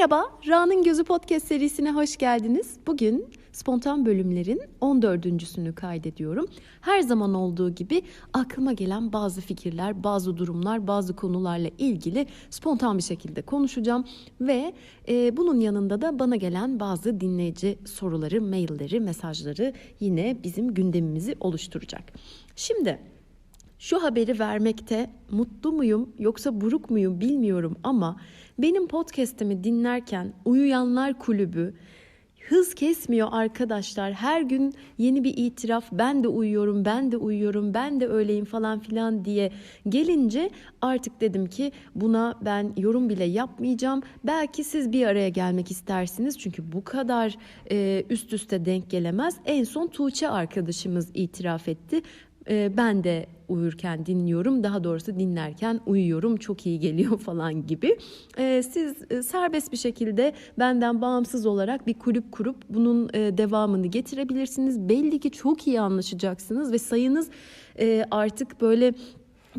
Merhaba, Ra'nın Gözü Podcast serisine hoş geldiniz. Bugün spontan bölümlerin 14.sünü kaydediyorum. Her zaman olduğu gibi aklıma gelen bazı fikirler, bazı durumlar, bazı konularla ilgili spontan bir şekilde konuşacağım. Ve e, bunun yanında da bana gelen bazı dinleyici soruları, mailleri, mesajları yine bizim gündemimizi oluşturacak. Şimdi... Şu haberi vermekte mutlu muyum yoksa buruk muyum bilmiyorum ama benim podcast'imi dinlerken Uyuyanlar Kulübü hız kesmiyor arkadaşlar. Her gün yeni bir itiraf. Ben de uyuyorum, ben de uyuyorum, ben de öyleyim falan filan diye gelince artık dedim ki buna ben yorum bile yapmayacağım. Belki siz bir araya gelmek istersiniz çünkü bu kadar e, üst üste denk gelemez. En son Tuğçe arkadaşımız itiraf etti. E, ben de uyurken dinliyorum. Daha doğrusu dinlerken uyuyorum. Çok iyi geliyor falan gibi. Ee, siz e, serbest bir şekilde benden bağımsız olarak bir kulüp kurup bunun e, devamını getirebilirsiniz. Belli ki çok iyi anlaşacaksınız ve sayınız e, artık böyle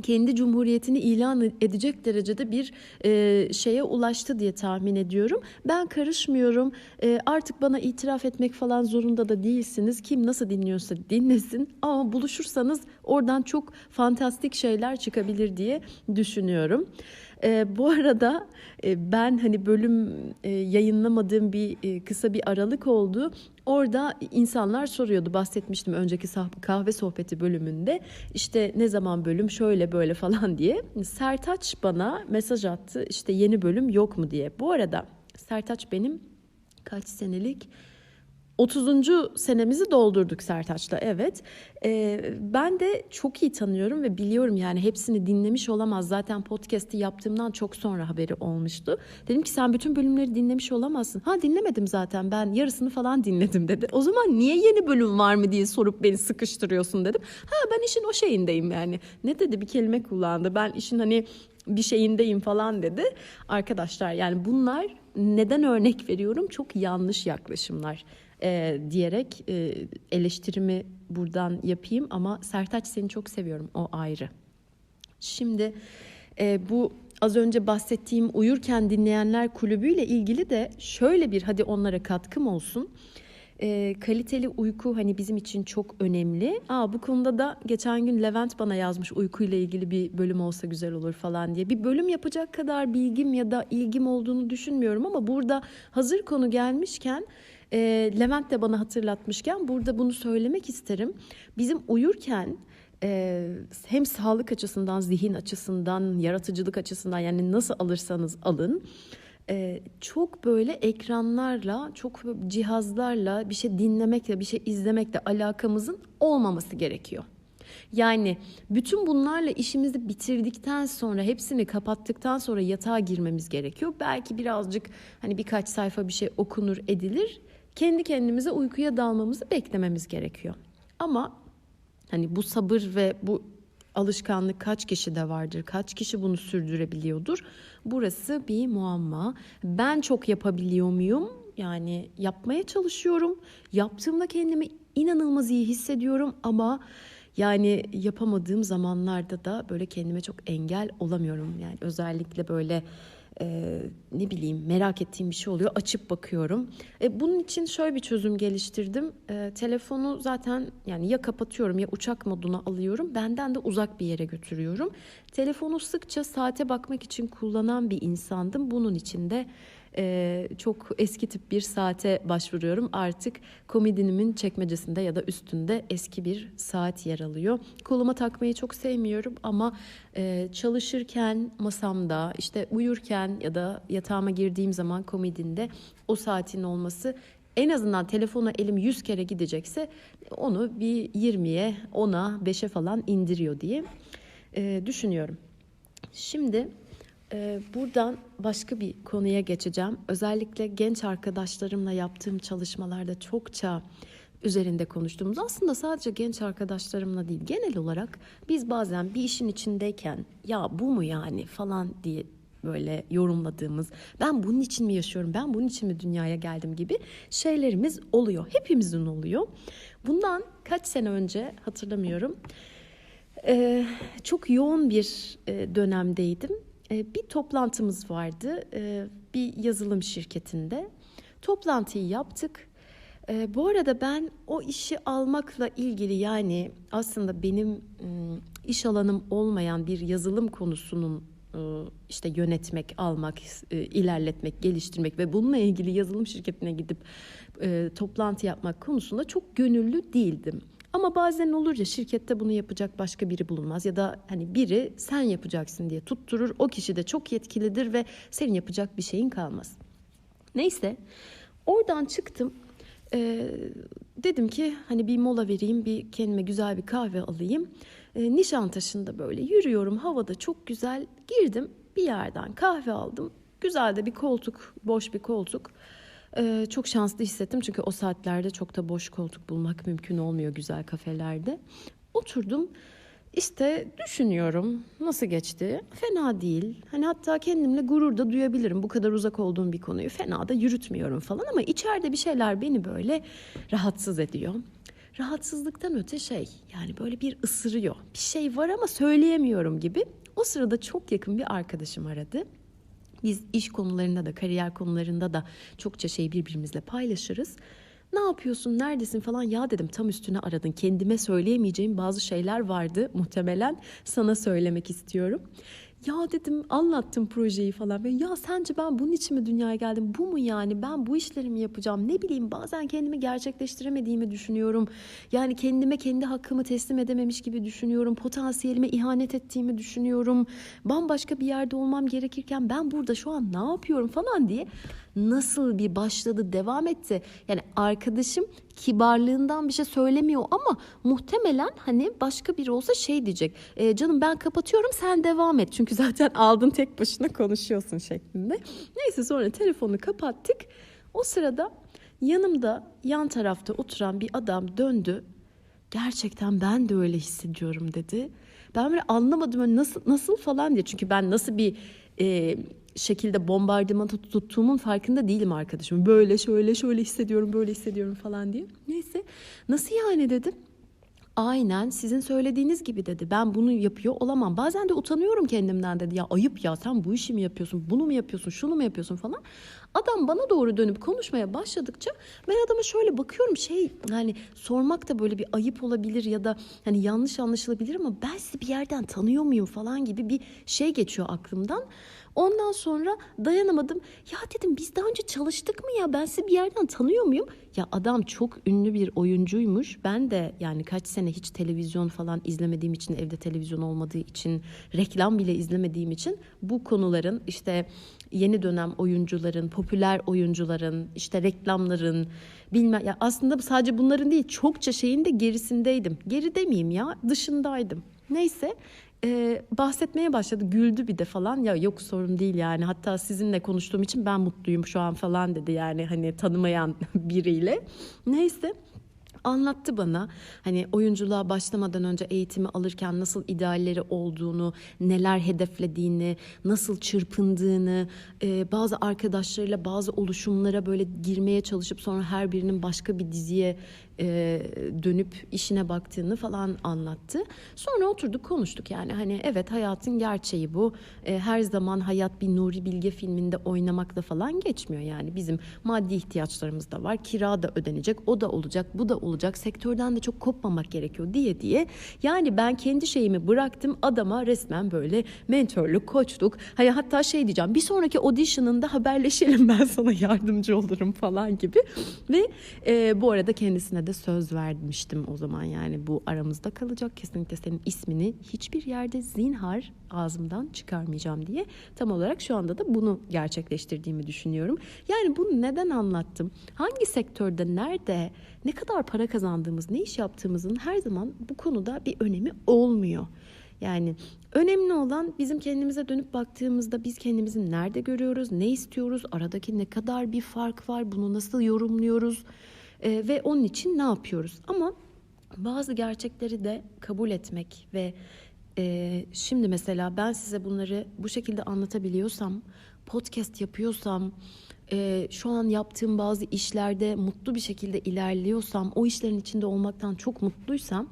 kendi cumhuriyetini ilan edecek derecede bir e, şeye ulaştı diye tahmin ediyorum. Ben karışmıyorum. E, artık bana itiraf etmek falan zorunda da değilsiniz. Kim nasıl dinliyorsa dinlesin. Ama buluşursanız oradan çok fantastik şeyler çıkabilir diye düşünüyorum. E, bu arada e, ben hani bölüm e, yayınlamadığım bir e, kısa bir aralık oldu. Orada insanlar soruyordu bahsetmiştim önceki kahve sohbeti bölümünde işte ne zaman bölüm şöyle böyle falan diye. Sertaç bana mesaj attı işte yeni bölüm yok mu diye. Bu arada Sertaç benim kaç senelik 30. senemizi doldurduk Sertaç'la evet. Ee, ben de çok iyi tanıyorum ve biliyorum yani hepsini dinlemiş olamaz. Zaten podcast'i yaptığımdan çok sonra haberi olmuştu. Dedim ki sen bütün bölümleri dinlemiş olamazsın. Ha dinlemedim zaten ben yarısını falan dinledim dedi. O zaman niye yeni bölüm var mı diye sorup beni sıkıştırıyorsun dedim. Ha ben işin o şeyindeyim yani. Ne dedi bir kelime kullandı. Ben işin hani bir şeyindeyim falan dedi. Arkadaşlar yani bunlar neden örnek veriyorum? Çok yanlış yaklaşımlar e, diyerek e, eleştirimi buradan yapayım ama Sertaç seni çok seviyorum o ayrı. Şimdi e, bu az önce bahsettiğim uyurken dinleyenler kulübüyle ilgili de şöyle bir hadi onlara katkım olsun. E, kaliteli uyku hani bizim için çok önemli. Aa, bu konuda da geçen gün Levent bana yazmış uykuyla ilgili bir bölüm olsa güzel olur falan diye. Bir bölüm yapacak kadar bilgim ya da ilgim olduğunu düşünmüyorum ama burada hazır konu gelmişken e, Levent de bana hatırlatmışken burada bunu söylemek isterim. Bizim uyurken e, hem sağlık açısından, zihin açısından, yaratıcılık açısından yani nasıl alırsanız alın e, çok böyle ekranlarla, çok cihazlarla bir şey dinlemekle, bir şey izlemekle alakamızın olmaması gerekiyor. Yani bütün bunlarla işimizi bitirdikten sonra hepsini kapattıktan sonra yatağa girmemiz gerekiyor. Belki birazcık hani birkaç sayfa bir şey okunur edilir kendi kendimize uykuya dalmamızı beklememiz gerekiyor. Ama hani bu sabır ve bu alışkanlık kaç kişi de vardır? Kaç kişi bunu sürdürebiliyordur? Burası bir muamma. Ben çok yapabiliyor muyum? Yani yapmaya çalışıyorum. Yaptığımda kendimi inanılmaz iyi hissediyorum ama yani yapamadığım zamanlarda da böyle kendime çok engel olamıyorum. Yani özellikle böyle e, ne bileyim merak ettiğim bir şey oluyor açıp bakıyorum. E, bunun için şöyle bir çözüm geliştirdim. E, telefonu zaten yani ya kapatıyorum ya uçak moduna alıyorum. Benden de uzak bir yere götürüyorum. Telefonu sıkça saate bakmak için kullanan bir insandım. Bunun için de e, çok eski tip bir saate başvuruyorum. Artık komedinimin çekmecesinde ya da üstünde eski bir saat yer alıyor. Koluma takmayı çok sevmiyorum ama e, çalışırken masamda işte uyurken ya da yatağıma girdiğim zaman komedinde o saatin olması en azından telefona elim 100 kere gidecekse onu bir 20'ye, 10'a, 5'e falan indiriyor diye e, düşünüyorum. Şimdi buradan başka bir konuya geçeceğim. Özellikle genç arkadaşlarımla yaptığım çalışmalarda çokça üzerinde konuştuğumuz aslında sadece genç arkadaşlarımla değil genel olarak biz bazen bir işin içindeyken ya bu mu yani? falan diye böyle yorumladığımız ben bunun için mi yaşıyorum? Ben bunun için mi dünyaya geldim? gibi şeylerimiz oluyor. Hepimizin oluyor. Bundan kaç sene önce hatırlamıyorum. Ee, çok yoğun bir e, dönemdeydim bir toplantımız vardı e, bir yazılım şirketinde. Toplantıyı yaptık. E, bu arada ben o işi almakla ilgili yani aslında benim iş alanım olmayan bir yazılım konusunun işte yönetmek, almak, ilerletmek, geliştirmek ve bununla ilgili yazılım şirketine gidip toplantı yapmak konusunda çok gönüllü değildim. Ama bazen olur ya şirkette bunu yapacak başka biri bulunmaz ya da hani biri sen yapacaksın diye tutturur. O kişi de çok yetkilidir ve senin yapacak bir şeyin kalmaz. Neyse oradan çıktım. Ee, dedim ki hani bir mola vereyim, bir kendime güzel bir kahve alayım. Ee, Nişantaşı'nda böyle yürüyorum, havada çok güzel. Girdim bir yerden kahve aldım. Güzel de bir koltuk, boş bir koltuk. Ee, çok şanslı hissettim çünkü o saatlerde çok da boş koltuk bulmak mümkün olmuyor güzel kafelerde. Oturdum. İşte düşünüyorum nasıl geçti. Fena değil. Hani hatta kendimle gurur da duyabilirim. Bu kadar uzak olduğum bir konuyu fena da yürütmüyorum falan ama içeride bir şeyler beni böyle rahatsız ediyor. Rahatsızlıktan öte şey yani böyle bir ısırıyor. Bir şey var ama söyleyemiyorum gibi. O sırada çok yakın bir arkadaşım aradı. Biz iş konularında da kariyer konularında da çokça şey birbirimizle paylaşırız. Ne yapıyorsun, neredesin falan ya dedim tam üstüne aradın. Kendime söyleyemeyeceğim bazı şeyler vardı muhtemelen sana söylemek istiyorum. Ya dedim anlattım projeyi falan. Ve ya sence ben bunun için mi dünyaya geldim? Bu mu yani? Ben bu işleri mi yapacağım? Ne bileyim bazen kendimi gerçekleştiremediğimi düşünüyorum. Yani kendime kendi hakkımı teslim edememiş gibi düşünüyorum. Potansiyelime ihanet ettiğimi düşünüyorum. Bambaşka bir yerde olmam gerekirken ben burada şu an ne yapıyorum falan diye nasıl bir başladı devam etti. Yani arkadaşım kibarlığından bir şey söylemiyor ama muhtemelen hani başka biri olsa şey diyecek. E, canım ben kapatıyorum sen devam et. Çünkü zaten aldın tek başına konuşuyorsun şeklinde. Neyse sonra telefonu kapattık. O sırada yanımda yan tarafta oturan bir adam döndü. Gerçekten ben de öyle hissediyorum dedi. Ben böyle anlamadım nasıl nasıl falan diye. Çünkü ben nasıl bir e, şekilde bombardıman tuttuğumun farkında değilim arkadaşım. Böyle şöyle şöyle hissediyorum böyle hissediyorum falan diye. Neyse nasıl yani dedim. Aynen sizin söylediğiniz gibi dedi. Ben bunu yapıyor olamam. Bazen de utanıyorum kendimden dedi. Ya ayıp ya sen bu işi mi yapıyorsun? Bunu mu yapıyorsun? Şunu mu yapıyorsun falan. Adam bana doğru dönüp konuşmaya başladıkça ben adama şöyle bakıyorum şey hani sormak da böyle bir ayıp olabilir ya da hani yanlış anlaşılabilir ama ben sizi bir yerden tanıyor muyum falan gibi bir şey geçiyor aklımdan. Ondan sonra dayanamadım. Ya dedim biz daha önce çalıştık mı ya ben sizi bir yerden tanıyor muyum? Ya adam çok ünlü bir oyuncuymuş. Ben de yani kaç sene hiç televizyon falan izlemediğim için evde televizyon olmadığı için reklam bile izlemediğim için bu konuların işte yeni dönem oyuncuların, popüler oyuncuların, işte reklamların bilmem ya aslında sadece bunların değil çokça şeyin de gerisindeydim. Geri demeyeyim ya dışındaydım. Neyse e, bahsetmeye başladı. Güldü bir de falan. Ya yok sorun değil yani. Hatta sizinle konuştuğum için ben mutluyum şu an falan dedi yani hani tanımayan biriyle. Neyse anlattı bana. Hani oyunculuğa başlamadan önce eğitimi alırken nasıl idealleri olduğunu, neler hedeflediğini, nasıl çırpındığını, e, bazı arkadaşlarıyla bazı oluşumlara böyle girmeye çalışıp sonra her birinin başka bir diziye e, dönüp işine baktığını falan anlattı. Sonra oturduk konuştuk yani hani evet hayatın gerçeği bu. E, her zaman hayat bir Nuri Bilge filminde oynamakla falan geçmiyor yani bizim maddi ihtiyaçlarımız da var. Kira da ödenecek, o da olacak, bu da olacak. Sektörden de çok kopmamak gerekiyor diye diye. Yani ben kendi şeyimi bıraktım adama resmen böyle mentörlük, koçluk. Hani hatta şey diyeceğim bir sonraki audition'ında haberleşelim ben sana yardımcı olurum falan gibi. Ve e, bu arada kendisine de de söz vermiştim o zaman yani bu aramızda kalacak. Kesinlikle senin ismini hiçbir yerde zinhar ağzımdan çıkarmayacağım diye tam olarak şu anda da bunu gerçekleştirdiğimi düşünüyorum. Yani bunu neden anlattım? Hangi sektörde, nerede, ne kadar para kazandığımız, ne iş yaptığımızın her zaman bu konuda bir önemi olmuyor. Yani önemli olan bizim kendimize dönüp baktığımızda biz kendimizi nerede görüyoruz, ne istiyoruz, aradaki ne kadar bir fark var, bunu nasıl yorumluyoruz e, ve onun için ne yapıyoruz? Ama bazı gerçekleri de kabul etmek ve e, şimdi mesela ben size bunları bu şekilde anlatabiliyorsam, podcast yapıyorsam, e, şu an yaptığım bazı işlerde mutlu bir şekilde ilerliyorsam, o işlerin içinde olmaktan çok mutluysam,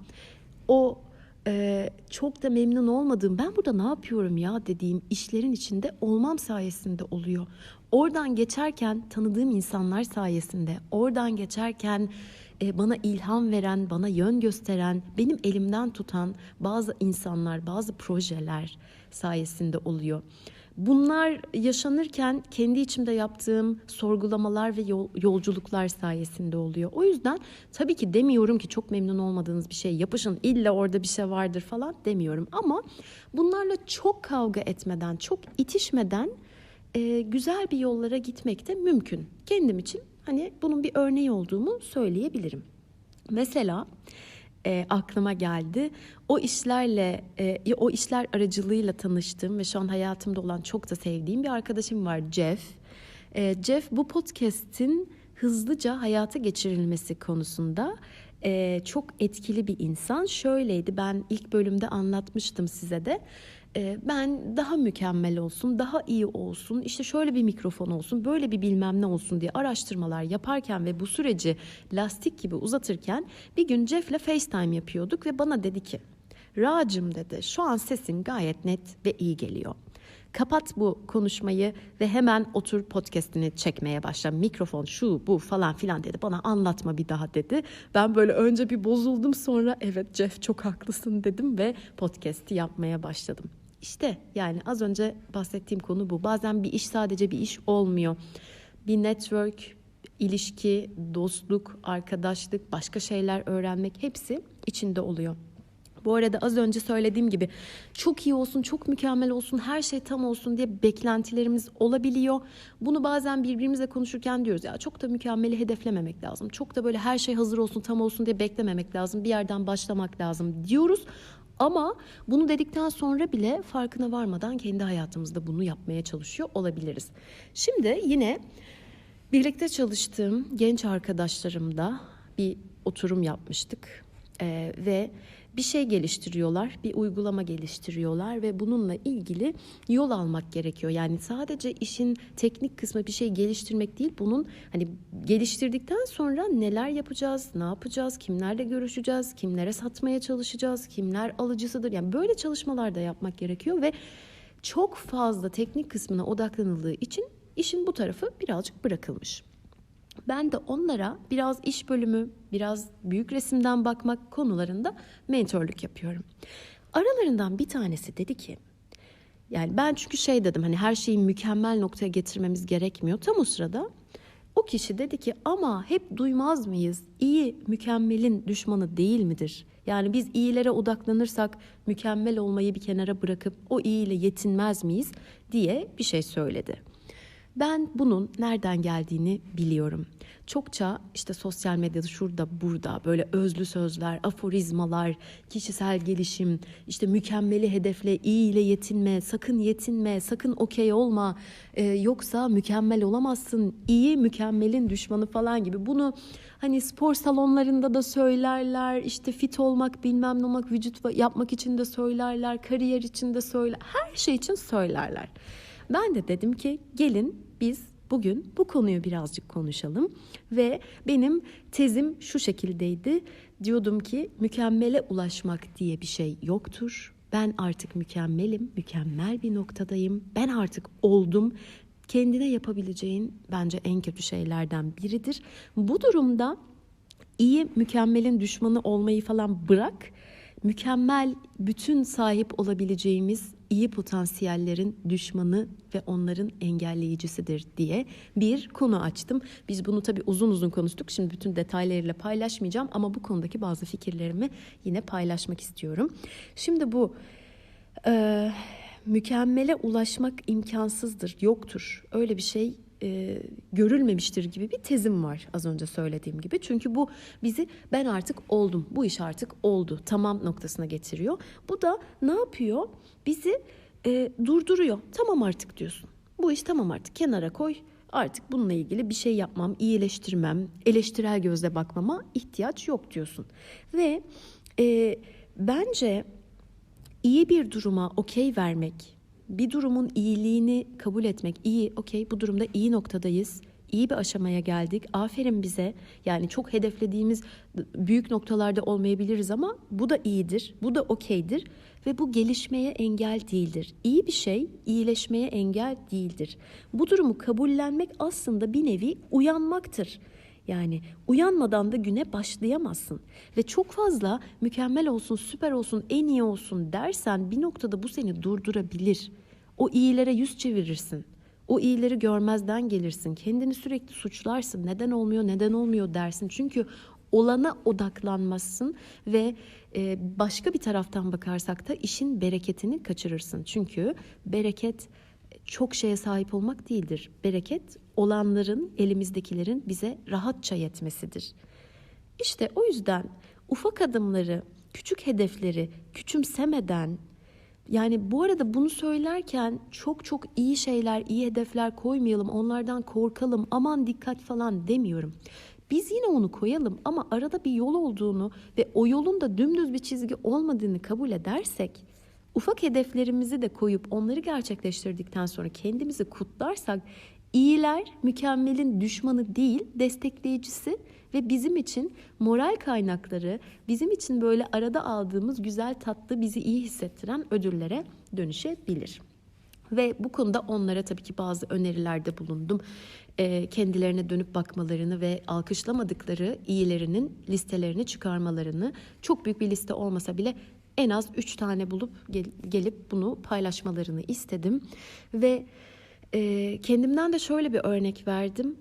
o e, çok da memnun olmadığım ben burada ne yapıyorum ya dediğim işlerin içinde olmam sayesinde oluyor. Oradan geçerken tanıdığım insanlar sayesinde, oradan geçerken e, bana ilham veren, bana yön gösteren, benim elimden tutan bazı insanlar, bazı projeler sayesinde oluyor. Bunlar yaşanırken kendi içimde yaptığım sorgulamalar ve yol, yolculuklar sayesinde oluyor. O yüzden tabii ki demiyorum ki çok memnun olmadığınız bir şey yapışın illa orada bir şey vardır falan demiyorum. Ama bunlarla çok kavga etmeden, çok itişmeden e, güzel bir yollara gitmek de mümkün. Kendim için hani bunun bir örneği olduğumu söyleyebilirim. Mesela e, aklıma geldi. O işlerle, e, o işler aracılığıyla tanıştığım ve şu an hayatımda olan çok da sevdiğim bir arkadaşım var Jeff. E, Jeff bu podcast'in hızlıca hayata geçirilmesi konusunda e, çok etkili bir insan. Şöyleydi ben ilk bölümde anlatmıştım size de. Ee, ben daha mükemmel olsun, daha iyi olsun, işte şöyle bir mikrofon olsun, böyle bir bilmem ne olsun diye araştırmalar yaparken ve bu süreci lastik gibi uzatırken bir gün Jeff'le FaceTime yapıyorduk ve bana dedi ki Ra'cım dedi şu an sesin gayet net ve iyi geliyor. Kapat bu konuşmayı ve hemen otur podcast'ini çekmeye başla. Mikrofon şu bu falan filan dedi. Bana anlatma bir daha dedi. Ben böyle önce bir bozuldum sonra evet Jeff çok haklısın dedim ve podcast'i yapmaya başladım. İşte yani az önce bahsettiğim konu bu. Bazen bir iş sadece bir iş olmuyor. Bir network, ilişki, dostluk, arkadaşlık, başka şeyler öğrenmek hepsi içinde oluyor. Bu arada az önce söylediğim gibi çok iyi olsun, çok mükemmel olsun, her şey tam olsun diye beklentilerimiz olabiliyor. Bunu bazen birbirimizle konuşurken diyoruz ya çok da mükemmeli hedeflememek lazım. Çok da böyle her şey hazır olsun, tam olsun diye beklememek lazım. Bir yerden başlamak lazım diyoruz. Ama bunu dedikten sonra bile farkına varmadan kendi hayatımızda bunu yapmaya çalışıyor olabiliriz. Şimdi yine birlikte çalıştığım genç arkadaşlarımda bir oturum yapmıştık ee, ve bir şey geliştiriyorlar, bir uygulama geliştiriyorlar ve bununla ilgili yol almak gerekiyor. Yani sadece işin teknik kısmı bir şey geliştirmek değil, bunun hani geliştirdikten sonra neler yapacağız, ne yapacağız, kimlerle görüşeceğiz, kimlere satmaya çalışacağız, kimler alıcısıdır. Yani böyle çalışmalar da yapmak gerekiyor ve çok fazla teknik kısmına odaklanıldığı için işin bu tarafı birazcık bırakılmış. Ben de onlara biraz iş bölümü, biraz büyük resimden bakmak konularında mentorluk yapıyorum. Aralarından bir tanesi dedi ki, yani ben çünkü şey dedim hani her şeyi mükemmel noktaya getirmemiz gerekmiyor. Tam o sırada o kişi dedi ki ama hep duymaz mıyız? İyi mükemmelin düşmanı değil midir? Yani biz iyilere odaklanırsak mükemmel olmayı bir kenara bırakıp o iyiyle yetinmez miyiz diye bir şey söyledi. Ben bunun nereden geldiğini biliyorum. Çokça işte sosyal medyada şurada burada böyle özlü sözler, aforizmalar, kişisel gelişim, işte mükemmeli hedefle, iyi ile yetinme, sakın yetinme, sakın okey olma, ee, yoksa mükemmel olamazsın, iyi mükemmelin düşmanı falan gibi. Bunu hani spor salonlarında da söylerler, işte fit olmak, bilmem ne olmak, vücut yapmak için de söylerler, kariyer için de söyler, her şey için söylerler. Ben de dedim ki gelin biz bugün bu konuyu birazcık konuşalım ve benim tezim şu şekildeydi. Diyordum ki mükemmele ulaşmak diye bir şey yoktur. Ben artık mükemmelim, mükemmel bir noktadayım. Ben artık oldum. Kendine yapabileceğin bence en kötü şeylerden biridir. Bu durumda iyi mükemmelin düşmanı olmayı falan bırak. Mükemmel bütün sahip olabileceğimiz iyi potansiyellerin düşmanı ve onların engelleyicisidir diye bir konu açtım. Biz bunu tabii uzun uzun konuştuk. Şimdi bütün detaylarıyla paylaşmayacağım ama bu konudaki bazı fikirlerimi yine paylaşmak istiyorum. Şimdi bu e, mükemmele ulaşmak imkansızdır, yoktur. Öyle bir şey e, görülmemiştir gibi bir tezim var az önce söylediğim gibi. Çünkü bu bizi ben artık oldum, bu iş artık oldu, tamam noktasına getiriyor. Bu da ne yapıyor? Bizi e, durduruyor. Tamam artık diyorsun. Bu iş tamam artık kenara koy. Artık bununla ilgili bir şey yapmam, iyileştirmem, eleştirel gözle bakmama ihtiyaç yok diyorsun. Ve e, bence iyi bir duruma okey vermek, bir durumun iyiliğini kabul etmek, iyi, okey bu durumda iyi noktadayız, iyi bir aşamaya geldik. Aferin bize. Yani çok hedeflediğimiz büyük noktalarda olmayabiliriz ama bu da iyidir. Bu da okeydir ve bu gelişmeye engel değildir. İyi bir şey iyileşmeye engel değildir. Bu durumu kabullenmek aslında bir nevi uyanmaktır. Yani uyanmadan da güne başlayamazsın. Ve çok fazla mükemmel olsun, süper olsun, en iyi olsun dersen bir noktada bu seni durdurabilir. O iyilere yüz çevirirsin. O iyileri görmezden gelirsin. Kendini sürekli suçlarsın. Neden olmuyor, neden olmuyor dersin. Çünkü olana odaklanmazsın ve e, başka bir taraftan bakarsak da işin bereketini kaçırırsın. Çünkü bereket çok şeye sahip olmak değildir. Bereket olanların, elimizdekilerin bize rahatça yetmesidir. İşte o yüzden ufak adımları, küçük hedefleri küçümsemeden yani bu arada bunu söylerken çok çok iyi şeyler, iyi hedefler koymayalım, onlardan korkalım, aman dikkat falan demiyorum. Biz yine onu koyalım ama arada bir yol olduğunu ve o yolun da dümdüz bir çizgi olmadığını kabul edersek, ufak hedeflerimizi de koyup onları gerçekleştirdikten sonra kendimizi kutlarsak iyiler mükemmelin düşmanı değil, destekleyicisi ve bizim için moral kaynakları, bizim için böyle arada aldığımız güzel tatlı bizi iyi hissettiren ödüllere dönüşebilir. Ve bu konuda onlara tabii ki bazı önerilerde bulundum. E, kendilerine dönüp bakmalarını ve alkışlamadıkları iyilerinin listelerini çıkarmalarını çok büyük bir liste olmasa bile en az üç tane bulup gel, gelip bunu paylaşmalarını istedim. Ve e, kendimden de şöyle bir örnek verdim.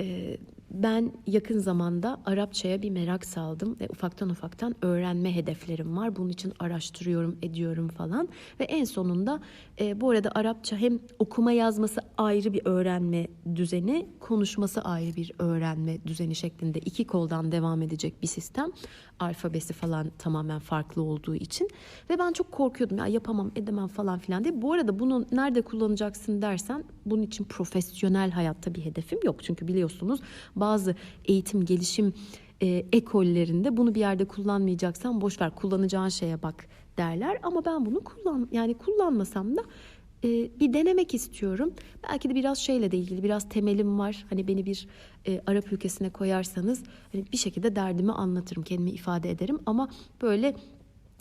E, ben yakın zamanda Arapçaya bir merak saldım ve ufaktan ufaktan öğrenme hedeflerim var. Bunun için araştırıyorum, ediyorum falan. Ve en sonunda e, bu arada Arapça hem okuma yazması ayrı bir öğrenme düzeni, konuşması ayrı bir öğrenme düzeni şeklinde iki koldan devam edecek bir sistem. Alfabesi falan tamamen farklı olduğu için. Ve ben çok korkuyordum ya yapamam, edemem falan filan diye. Bu arada bunu nerede kullanacaksın dersen bunun için profesyonel hayatta bir hedefim yok. Çünkü biliyorsunuz bazı eğitim gelişim e, ekollerinde bunu bir yerde kullanmayacaksan boş ver kullanacağın şeye bak derler ama ben bunu kullan yani kullanmasam da e, bir denemek istiyorum. Belki de biraz şeyle de ilgili biraz temelim var. Hani beni bir e, Arap ülkesine koyarsanız hani bir şekilde derdimi anlatırım, kendimi ifade ederim ama böyle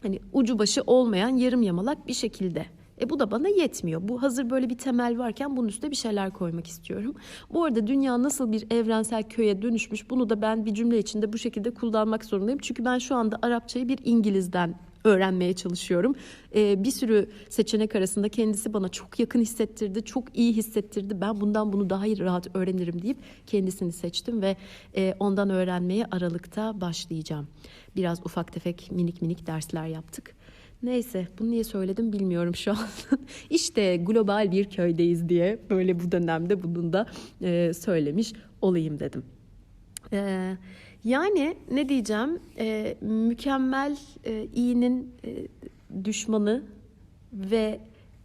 hani ucu başı olmayan yarım yamalak bir şekilde e bu da bana yetmiyor. Bu hazır böyle bir temel varken bunun üstüne bir şeyler koymak istiyorum. Bu arada dünya nasıl bir evrensel köye dönüşmüş bunu da ben bir cümle içinde bu şekilde kullanmak zorundayım. Çünkü ben şu anda Arapçayı bir İngiliz'den öğrenmeye çalışıyorum. Ee, bir sürü seçenek arasında kendisi bana çok yakın hissettirdi, çok iyi hissettirdi. Ben bundan bunu daha rahat öğrenirim deyip kendisini seçtim ve e, ondan öğrenmeye Aralık'ta başlayacağım. Biraz ufak tefek minik minik dersler yaptık. Neyse bunu niye söyledim bilmiyorum şu an. İşte global bir köydeyiz diye böyle bu dönemde bunun da e, söylemiş olayım dedim. E, yani ne diyeceğim e, mükemmel e, iyinin e, düşmanı ve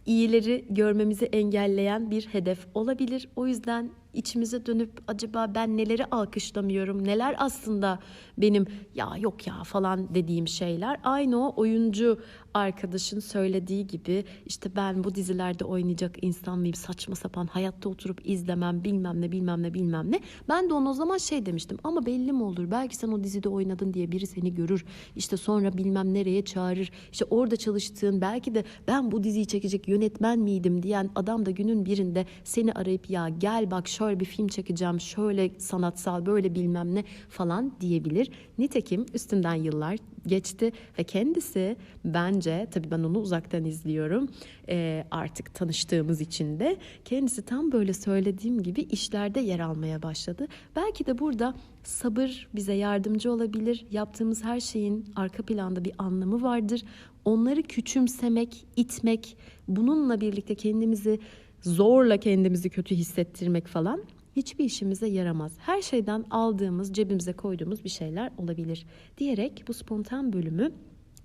iyileri görmemizi engelleyen bir hedef olabilir. O yüzden içimize dönüp acaba ben neleri alkışlamıyorum, neler aslında benim ya yok ya falan dediğim şeyler. Aynı o oyuncu arkadaşın söylediği gibi işte ben bu dizilerde oynayacak insan mıyım? Saçma sapan hayatta oturup izlemem bilmem ne bilmem ne bilmem ne. Ben de ona o zaman şey demiştim ama belli mi olur? Belki sen o dizide oynadın diye biri seni görür. İşte sonra bilmem nereye çağırır. İşte orada çalıştığın belki de ben bu diziyi çekecek yönetmen miydim? diyen adam da günün birinde seni arayıp ya gel bak şöyle bir film çekeceğim şöyle sanatsal böyle bilmem ne falan diyebilir. Nitekim üstünden yıllar geçti ve kendisi bence tabii ben onu uzaktan izliyorum e, artık tanıştığımız için de kendisi tam böyle söylediğim gibi işlerde yer almaya başladı. Belki de burada sabır bize yardımcı olabilir. Yaptığımız her şeyin arka planda bir anlamı vardır. Onları küçümsemek, itmek, bununla birlikte kendimizi zorla kendimizi kötü hissettirmek falan hiçbir işimize yaramaz. Her şeyden aldığımız, cebimize koyduğumuz bir şeyler olabilir diyerek bu spontan bölümü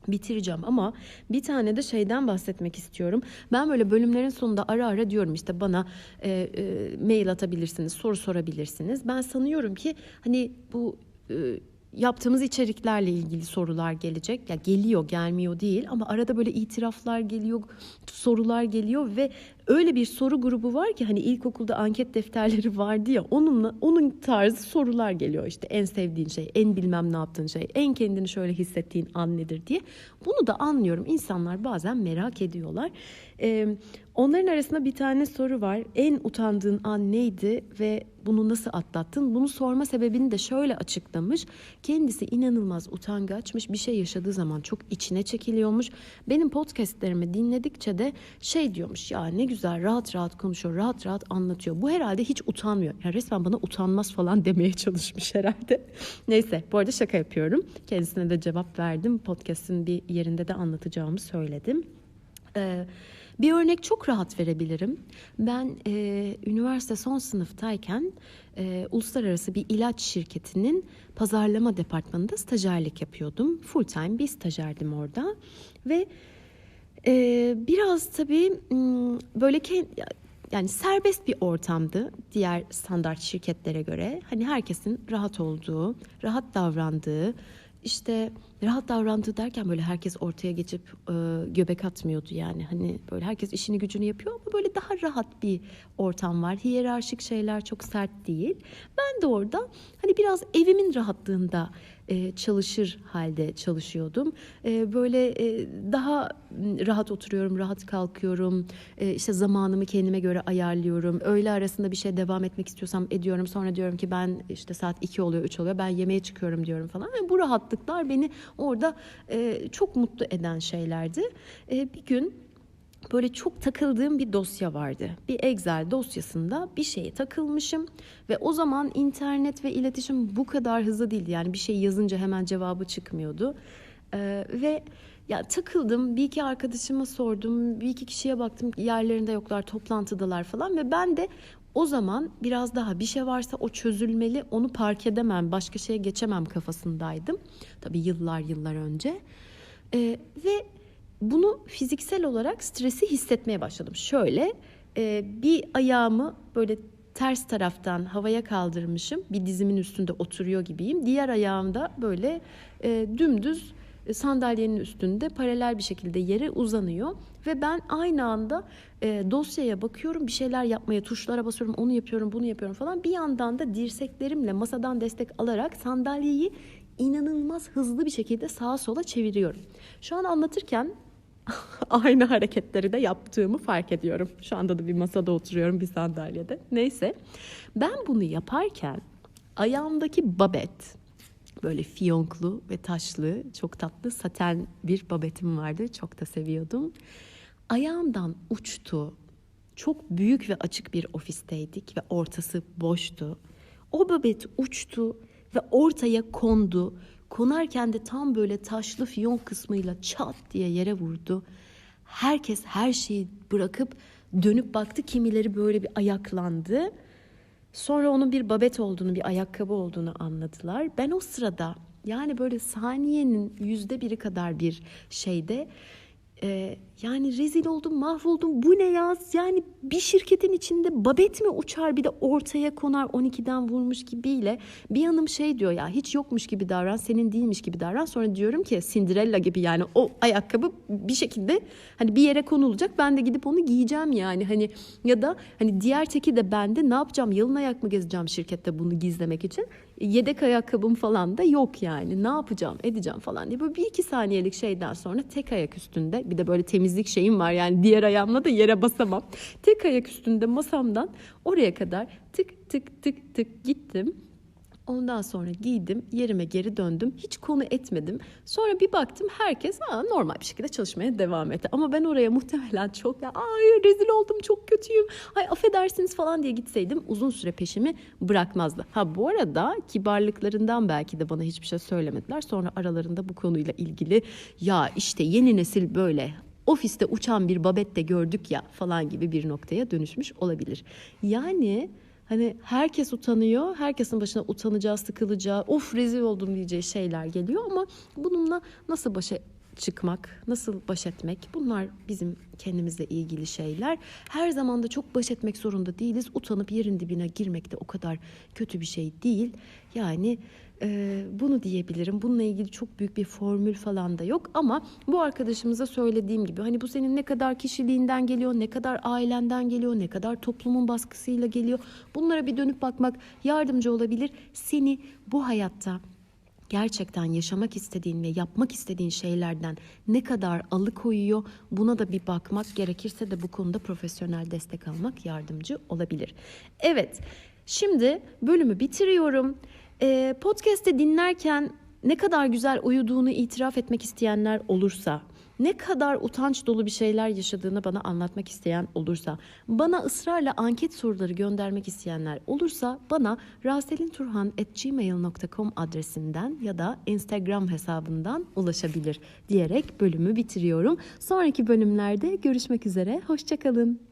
bitireceğim ama bir tane de şeyden bahsetmek istiyorum. Ben böyle bölümlerin sonunda ara ara diyorum işte bana e, e, mail atabilirsiniz, soru sorabilirsiniz. Ben sanıyorum ki hani bu e, yaptığımız içeriklerle ilgili sorular gelecek. Ya geliyor, gelmiyor değil ama arada böyle itiraflar geliyor, sorular geliyor ve öyle bir soru grubu var ki hani ilkokulda anket defterleri vardı ya onunla onun tarzı sorular geliyor işte en sevdiğin şey, en bilmem ne yaptığın şey, en kendini şöyle hissettiğin an nedir diye. Bunu da anlıyorum. İnsanlar bazen merak ediyorlar. Ee, onların arasında bir tane soru var. En utandığın an neydi ve bunu nasıl atlattın? Bunu sorma sebebini de şöyle açıklamış. Kendisi inanılmaz utangaçmış. Bir şey yaşadığı zaman çok içine çekiliyormuş. Benim podcastlerimi dinledikçe de şey diyormuş ya ne güzel rahat rahat konuşuyor, rahat rahat anlatıyor. Bu herhalde hiç utanmıyor. Ya resmen bana utanmaz falan demeye çalışmış herhalde. Neyse bu arada şaka yapıyorum. Kendisine de cevap verdim. Podcast'in bir yerinde de anlatacağımı söyledim. Ee, bir örnek çok rahat verebilirim. Ben e, üniversite son sınıftayken e, uluslararası bir ilaç şirketinin pazarlama departmanında stajyerlik yapıyordum. Full time bir stajyerdim orada ve e, biraz tabii böyle yani serbest bir ortamdı diğer standart şirketlere göre. Hani herkesin rahat olduğu, rahat davrandığı, işte rahat davrandığı derken böyle herkes ortaya geçip e, göbek atmıyordu yani. Hani böyle herkes işini gücünü yapıyor ama böyle daha rahat bir ortam var. Hiyerarşik şeyler çok sert değil. Ben de orada hani biraz evimin rahatlığında e, çalışır halde çalışıyordum. E, böyle e, daha rahat oturuyorum, rahat kalkıyorum. E, işte zamanımı kendime göre ayarlıyorum. Öğle arasında bir şey devam etmek istiyorsam ediyorum. Sonra diyorum ki ben işte saat 2 oluyor, 3 oluyor. Ben yemeğe çıkıyorum diyorum falan. Ve bu rahatlıklar beni orada e, çok mutlu eden şeylerdi. E, bir gün böyle çok takıldığım bir dosya vardı. Bir Excel dosyasında bir şeye takılmışım ve o zaman internet ve iletişim bu kadar hızlı değildi. Yani bir şey yazınca hemen cevabı çıkmıyordu. Ee, ve ya takıldım. Bir iki arkadaşıma sordum. Bir iki kişiye baktım. Yerlerinde yoklar, toplantıdalar falan ve ben de o zaman biraz daha bir şey varsa o çözülmeli. Onu park edemem, başka şeye geçemem kafasındaydım. Tabii yıllar yıllar önce. Ee, ve bunu fiziksel olarak stresi hissetmeye başladım. Şöyle e, bir ayağımı böyle ters taraftan havaya kaldırmışım. Bir dizimin üstünde oturuyor gibiyim. Diğer ayağımda böyle e, dümdüz e, sandalyenin üstünde paralel bir şekilde yere uzanıyor ve ben aynı anda e, dosyaya bakıyorum bir şeyler yapmaya tuşlara basıyorum onu yapıyorum bunu yapıyorum falan bir yandan da dirseklerimle masadan destek alarak sandalyeyi inanılmaz hızlı bir şekilde sağa sola çeviriyorum. Şu an anlatırken aynı hareketleri de yaptığımı fark ediyorum. Şu anda da bir masada oturuyorum bir sandalyede. Neyse ben bunu yaparken ayağımdaki babet böyle fiyonklu ve taşlı çok tatlı saten bir babetim vardı. Çok da seviyordum. Ayağımdan uçtu. Çok büyük ve açık bir ofisteydik ve ortası boştu. O babet uçtu ve ortaya kondu Konarken de tam böyle taşlı fiyon kısmıyla çat diye yere vurdu. Herkes her şeyi bırakıp dönüp baktı. Kimileri böyle bir ayaklandı. Sonra onun bir babet olduğunu, bir ayakkabı olduğunu anladılar. Ben o sırada yani böyle saniyenin yüzde biri kadar bir şeyde ee, yani rezil oldum, mahvoldum. Bu ne ya? Yani bir şirketin içinde babet mi uçar bir de ortaya konar 12'den vurmuş gibiyle. Bir yanım şey diyor ya hiç yokmuş gibi davran, senin değilmiş gibi davran. Sonra diyorum ki Cinderella gibi yani o ayakkabı bir şekilde hani bir yere konulacak. Ben de gidip onu giyeceğim yani. Hani ya da hani diğer teki de bende ne yapacağım? Yalın ayak mı gezeceğim şirkette bunu gizlemek için? Yedek ayakkabım falan da yok yani. Ne yapacağım, edeceğim falan diye. Böyle bir iki saniyelik şeyden sonra tek ayak üstünde bir de böyle temizlik şeyim var yani diğer ayağımla da yere basamam. Tek ayak üstünde masamdan oraya kadar tık tık tık tık gittim. Ondan sonra giydim, yerime geri döndüm. Hiç konu etmedim. Sonra bir baktım herkes Aa, normal bir şekilde çalışmaya devam etti. Ama ben oraya muhtemelen çok ya ay rezil oldum çok kötüyüm. Ay affedersiniz falan diye gitseydim uzun süre peşimi bırakmazdı. Ha bu arada kibarlıklarından belki de bana hiçbir şey söylemediler. Sonra aralarında bu konuyla ilgili ya işte yeni nesil böyle ofiste uçan bir babette gördük ya falan gibi bir noktaya dönüşmüş olabilir. Yani Hani herkes utanıyor, herkesin başına utanacağı, sıkılacağı, of rezil oldum diyeceği şeyler geliyor ama bununla nasıl başa çıkmak, nasıl baş etmek bunlar bizim kendimizle ilgili şeyler. Her zaman da çok baş etmek zorunda değiliz. Utanıp yerin dibine girmek de o kadar kötü bir şey değil. Yani e, bunu diyebilirim. Bununla ilgili çok büyük bir formül falan da yok ama bu arkadaşımıza söylediğim gibi hani bu senin ne kadar kişiliğinden geliyor, ne kadar ailenden geliyor, ne kadar toplumun baskısıyla geliyor. Bunlara bir dönüp bakmak yardımcı olabilir. Seni bu hayatta gerçekten yaşamak istediğin ve yapmak istediğin şeylerden ne kadar alıkoyuyor buna da bir bakmak gerekirse de bu konuda profesyonel destek almak yardımcı olabilir. Evet şimdi bölümü bitiriyorum. Ee, podcast'te dinlerken ne kadar güzel uyuduğunu itiraf etmek isteyenler olursa ne kadar utanç dolu bir şeyler yaşadığını bana anlatmak isteyen olursa, bana ısrarla anket soruları göndermek isteyenler olursa bana raselinturhan.gmail.com adresinden ya da Instagram hesabından ulaşabilir diyerek bölümü bitiriyorum. Sonraki bölümlerde görüşmek üzere, hoşçakalın.